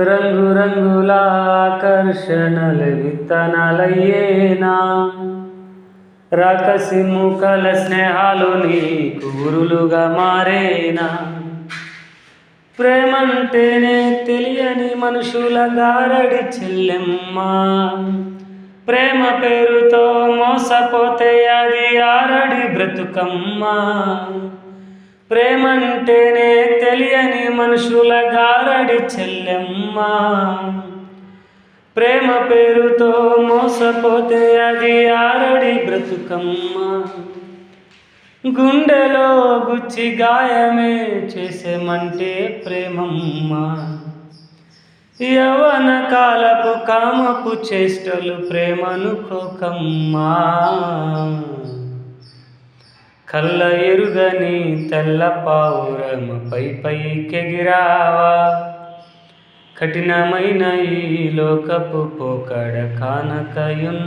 రంగు ఆకర్షణల విత్తనాలయ్యేనా రాకసి ముఖల స్నేహాలు నీ కూరులుగా మారేనా? ప్రేమంటేనే తెలియని మనుషుల గారడి చెల్లెమ్మ. ప్రేమ పేరుతో మోసపోతే అది ఆరడి బ్రతుకమ్మ. ప్రేమంటేనే తెలియని మనుషుల గారడి చెల్లెమ్మ. ప్రేమ పేరుతో మోసపోతే అది ఆరడి బ్రతుకమ్మ. గుండెలో గుచ్చి గాయమే చేసేమంటే ప్రేమమ్మ. యవన కాలపు కామపు చేష్టలు ప్రేమనుకోకమ్మా కళ్ళ ఎరుగని తెల్ల పావురం పై పైకెగిరావా? కఠినమైన ఈ లోకపు పోకడ కానకయున్నావా?